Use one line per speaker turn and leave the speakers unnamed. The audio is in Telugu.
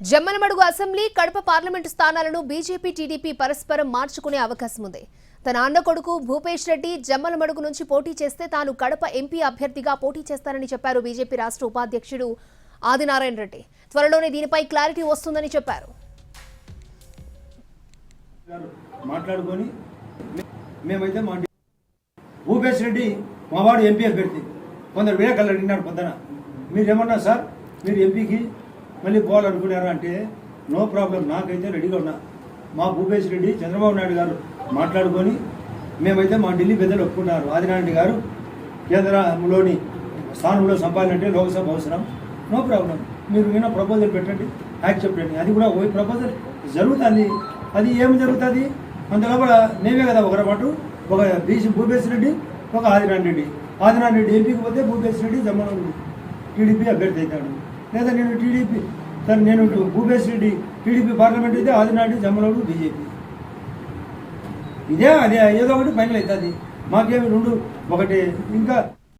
జమ్మలమడుగు అసెంబ్లీ కడప పార్లమెంటు స్థానాలను బీజేపీ టీడీపీ పరస్పరం మార్చుకునే అవకాశం ఉంది. తన అన్న కొడుకు భూపేష్ రెడ్డి జమ్మలమడుగు నుంచి పోటీ చేస్తే తాను కడప ఎంపీ అభ్యర్థిగా పోటీ చేస్తానని చెప్పారు బీజేపీ రాష్ట్ర ఉపాధ్యక్షుడు ఆదినారాయణ రెడ్డి. త్వరలోనే దీనిపై క్లారిటీ వస్తుందని చెప్పారు.
మాట్లాడుకొని మేమైతే మా భూపేష్ రెడ్డి మావాడు ఎంపీ అభ్యర్థి. కొందరు విలేకరులు అడిగినారు పొద్దున. మీరేమన్నా సార్? మీరు ఎంపీకి మళ్ళీ పోవాలనుకున్నారు అంటే నో ప్రాబ్లం నాకైతే రెడీగా ఉన్నా. మా భూపేష్ రెడ్డి చంద్రబాబు నాయుడు గారు మాట్లాడుకొని మేమైతే మా ఢిల్లీ పెద్దలు ఒప్పుకున్నారు. ఆదినారాయణ గారు కేంద్రంలోని స్థానంలో సంపాదనంటే లోక్సభ అవసరం. నో ప్రాబ్లం మీరు విన్న ప్రపోజల్ పెట్టండి యాక్సెప్ట్ చేయండి అది కూడా ఓ ప్రపోజల్ జరుగుతుంది. అది ఏమి జరుగుతుంది? అందులోపల మేమే కదా ఒకరి పాటు ఒక బీసీ భూపేశ్ రెడ్డి ఒక ఆదినారాయణ రెడ్డి. ఆదినారాయణ రెడ్డి ఎంపీకి పోతే భూపేశ్ రెడ్డి జమ్మలమూడి టీడీపీ అభ్యర్థి అవుతాడు. లేదా నేను టీడీపీ సార్ నేను భూపేశ్ రెడ్డి టీడీపీ పార్లమెంట్ అయితే ఆదినాడు రెడ్డి బీజేపీ. ఇదే అదే ఏదో ఒకటి ఫైనల్ అవుతుంది మాకేమి రెండు ఒకటి ఇంకా